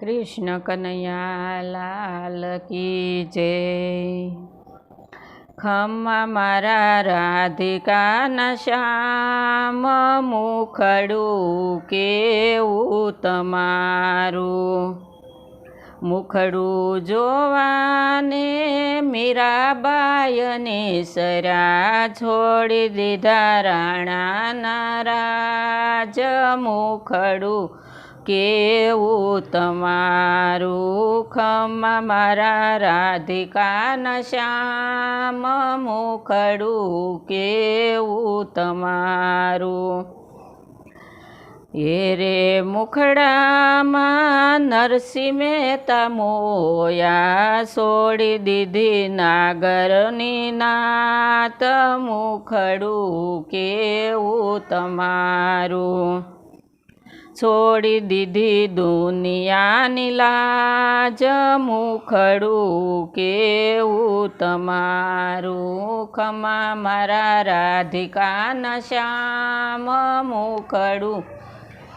કૃષ્ણ કનૈયા લાલ કી જય. ખમ્મા મારા રાધિકાના શ્યામ, મુખડું કેવું તમારું? મુખડું જોવાને મીરાબાયને સરા છોડી દીધા રાણાના રાજ મુખડું કેવું તમારું ખમ્મા મારા રાધિકાના શ્યામ મુખડું કેવું તમારું? એ રે મુખડામાં નરસિંહ મહેતા મોયા છોડી દીધી નાગરની નાત મુખડું કેવું તમારું? છોડી દીધી દુનિયાની લાજ. મુખડું કેવું તમારું? ખમા મારા રાધિકાના શ્યામ. મુખડું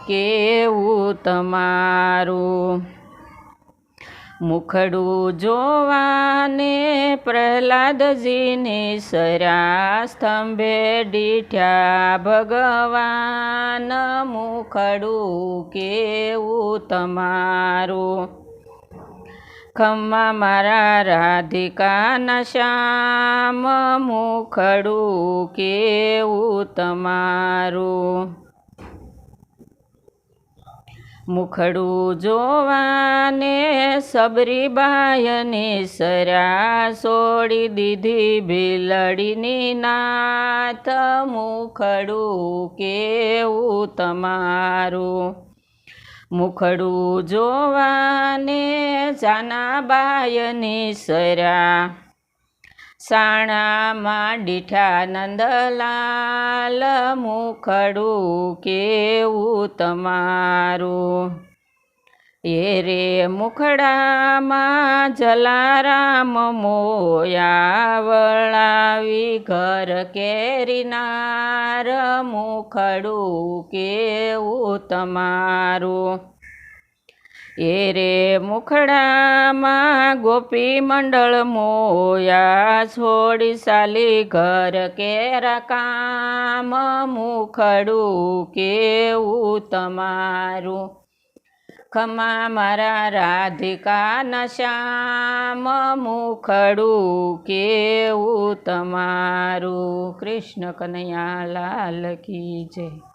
કેવું તમારું? મુખડું જોવાને પ્રહલાદજીને સરા સ્તંભે દીઠ્યા ભગવાન મુખડું કેવું તમારું? ખમ્મા મારા રાધિકાના શ્યામ મુખડું કેવું તમારું? મુખડું જોવાને સબરીબાયને સરા છોડી દીધી ભીલડીની નાથ. મુખડું કેવું તમારું? મુખડું જોવાને જાનાબાયની સરા સાણામાં દીઠા નંદલાલ મુખડું કેવું તમારું? એ રે મુખડામાં જલારામ મોયા વળાવી ઘર કેરીનાર મુખડું કેવું તમારું? એ રે મુખડામાં ગોપી મંડળ મોયા છોડી સાલી ઘર કેરા કામ મુખડું કેવું તમારું? ખમા મારા રાધિકાના શ્યામ મુખડું કેવું તમારું? કૃષ્ણ કનૈયા લાલ કી જય.